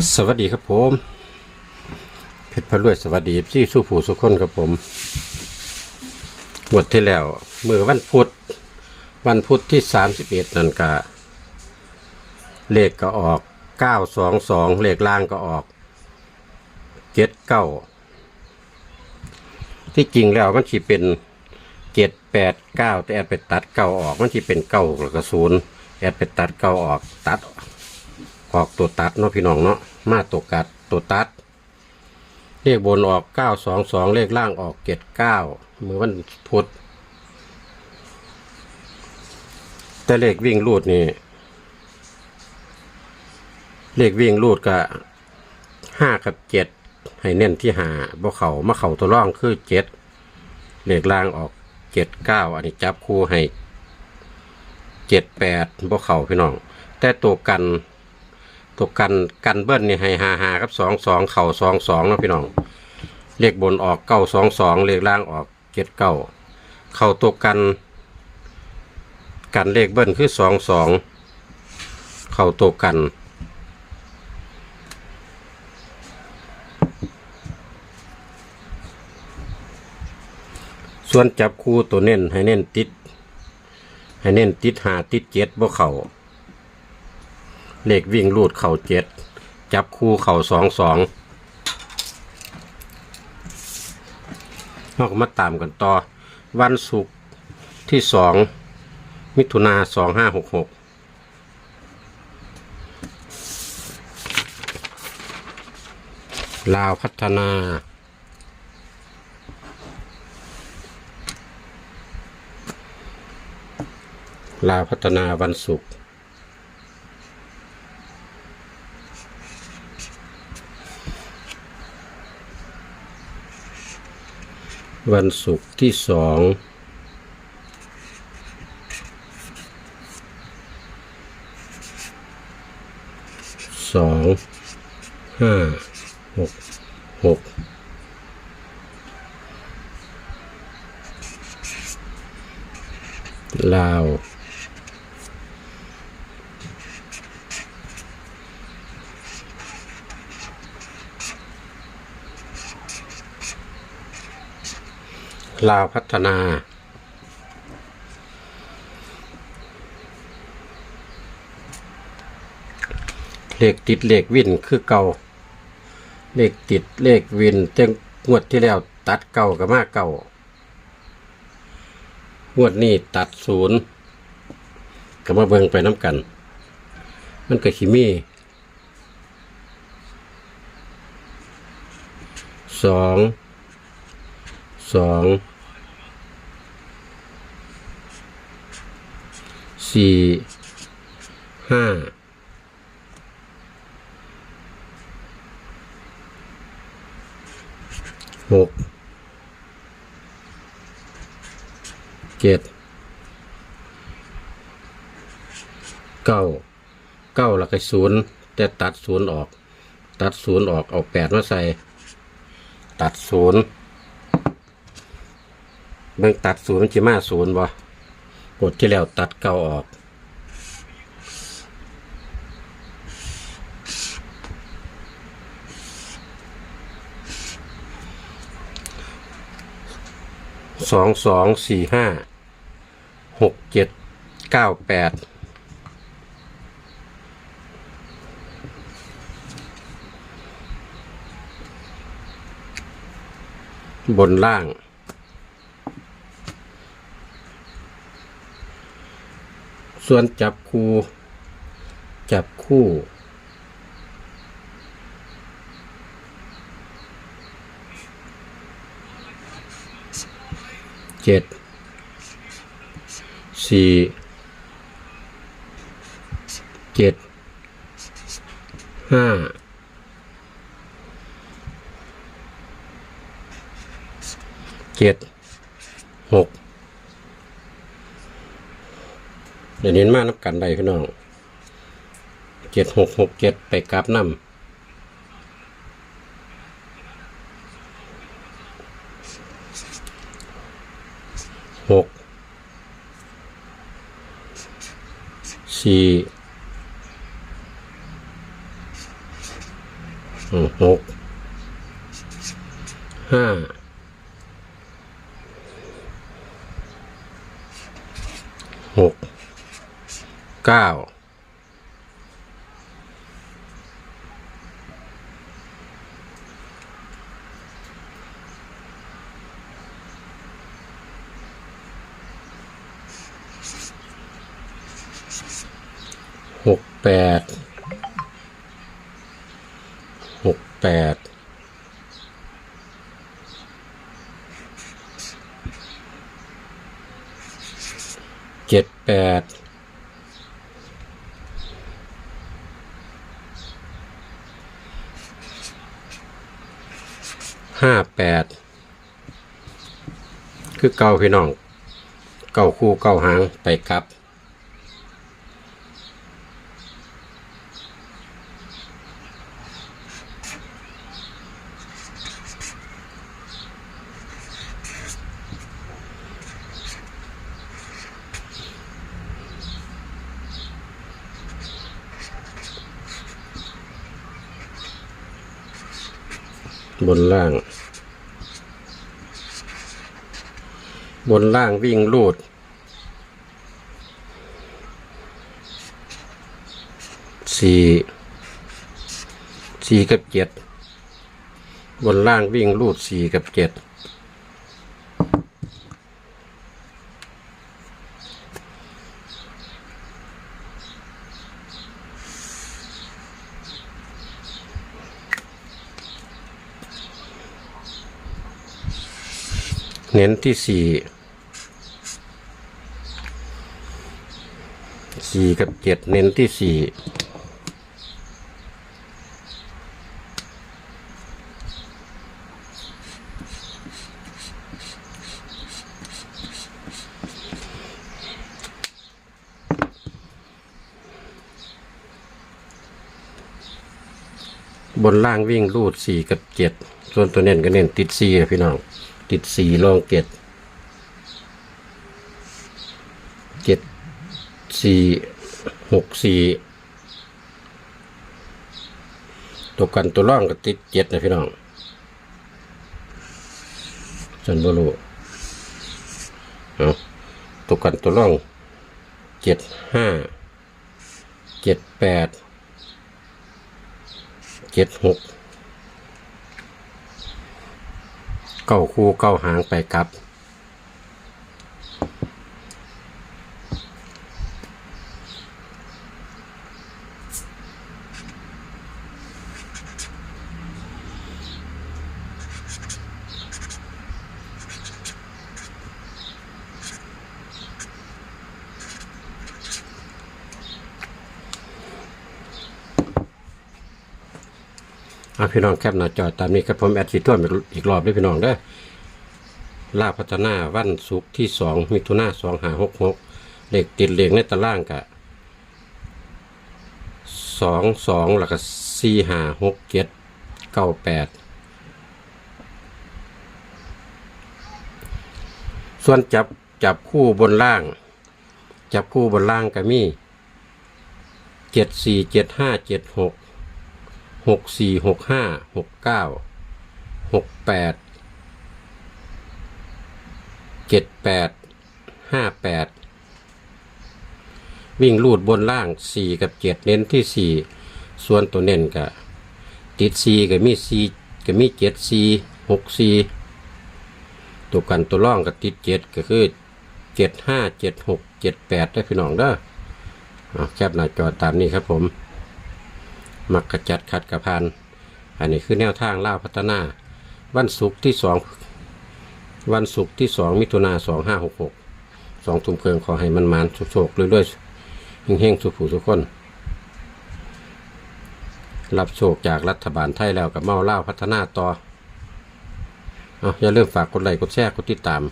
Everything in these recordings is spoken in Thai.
สวัสดีครับผมเพชรพระรวยสวัสดีที่สู้ผู้สุขคนครับผมงวดที่แล้วเมื่อวันพุธวันพุธที่สามสิบเอ็ดนั่นกะเลขก็ออกเก้าสองสองเลขล่างก็ออกเจ็ดเก้าที่จริงแล้วมัน chỉ เป็นเจ็ดแปดเก้าแต่แอดไปตัดเก้าออก มัน chỉ เป็นเก้าแล้วก็ศูนย์แอดไปตัดเก้าออกตัด ออกตัวตัดเนาะพี่น้องเนาะมาตัวกัดตัวตัด เลขบนออกเก้าสองสองเลขล่างออกเจ็ดเก้ามือวันพุธแต่เลขวิ่งรูดนี่เลขวิ่งรูดก็ห้ากับเจ็ดให้เน้นที่หาบ่เขามาเขาตัวร่องคือเจ็ดเลขล่างออกเจ็ดเก้าอันนี้จับคู่ให้เจ็ดแปดบ่เขาพี่น้อง แต่ตัวกัน ตัวกันกันเบิ้ลนี่ให้หาหากับสองสองเข่าสองสองเนาะพี่น้องเลขบนออกเก้าสองสองเลขล่างออกเจ็ดเก้าเข่าตัวกัน กันเลขเบิ้ลคือสองสองเข่าตัวกันส่วนจับคู่ตัวเน้นให้เน้นติด ให้เน้นติดหาติดเจ็ดบ่เข่า เลขวิ่งรูดเข่าเจ็ดจับคู่เข่าสองสองเราก็มาตามกันต่อ วันศุกร์ที่สองมิถุนาสองห้าหกหกลาวพัฒนา ลาวพัฒนาวันศุกร์ วันศุกร์ที่สองสองห้าหกหกลาว ลาวพัฒนา เลขติดเลขวินคือเก่า เลขติดเลขวินเจ้งงวดที่แล้วตัดเก่ากับมาเก่างวดนี้ตัดศูนย์ก็มาเบิ่งไปน้ำกัน มันก็ขิมีสองสอง สี่ห้าหกเจ็ดเก้าเก้าแล้วก็ศูนย์แต่ตัดศูนย์ออก ตัดศูนย์ออกเอาแปดมาใส่ ตัดศูนย์เบิ่งตัดศูนย์มันจะมาศูนย์บ่ กดที่แล้วตัดเก่าออก สองสองสี่ห้าหกเจ็ดเก้าแปดบนล่าง ส่วนจับคู่ จับคู่ เจ็ด สี่ เจ็ด ห้า เจ็ด หก เดี๋ยวนี้มานับกันได้พี่น้องเจ็ดหกหกเจ็ดไปกราบน้ำหกสี่หกห้าหก เก้าหกแปดหกแปดเจ็ดแปด ห้าแปดคือเก่าพี่น้อง เก่าคู่เก่าหางไปครับบนล่าง บนล่างวิ่งลูดสี่สี่กับเจ็ดบนล่างวิ่งลูดสี่กับเจ็ดเน้นที่สี่ สี่กับเจ็ดเน้นที่สี่บนล่างวิ่งรูดสี่กับเจ็ดส่วนตัวเน้นก็เน้นติดสี่พี่น้อง ติดสี่ลองเจ็ดเจ็ด สี่หกสี่ตัวกันตัวร่องก็ติดเจ็ดนะพี่น้องฉันบ่รู้เอาตัวกันตัวร่องเจ็ดห้าเจ็ดแปดเจ็ดหกเก้าคู่เก้าหางไปครับ อาพี่น้องแคปหน้าจอตามนี้ครับผมแอดสีท่วอีกรอบด้วยพี่น้องเด้อลาพัฒนาวันศุกร์ที่สองมิถุนาสองหาหกหกเลขติดเลขในตารางกะสองสองแล้วก็สี่หาหกเจ็ดเก้าแปดส่วนจับจับคู่บนล่าง จับคู่บนล่างก็มีเจ็ดสี่เจ็ดห้าเจ็ดหก หกสี่หกห้าหกเก้าหกแปดเจ็ดแปดห้าแปดวิ่งลูดบนล่างสี่กับเจ็ดเน้นที่สี่ส่วนตัวเน้นกับติดสี่กับมีสี่กับมีเจ็ดสี่หกสี่ตัวกันตัวร่องกับติดเจ็ดก็คือเจ็ดห้าเจ็ดหกเจ็ดแปดได้พี่น้องเด้อแคปหน้าจอตามนี้ครับผม มักกระจัดขัดกระพันอันนี้คือแนวทางล่าพัฒนา วันศุกร์ที่สองวันศุกร์ที่สองมิถุนาสองห้าหกหกสองทุ่มเคืองขอให้มันมานโชคๆเรื่อยๆเฮงๆสุขผู้ทุกคน รับโชคจากรัฐบาลไทยแล้วกับเมาเล่าพัฒนาต่อเอาอย่าลืมฝากกดไลค์กดแชร์กดติดตาม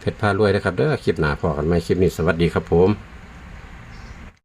เพชรพารวยนะครับเด้อคลิปหนาพอกันไหมคลิปนี้สวัสดีครับผม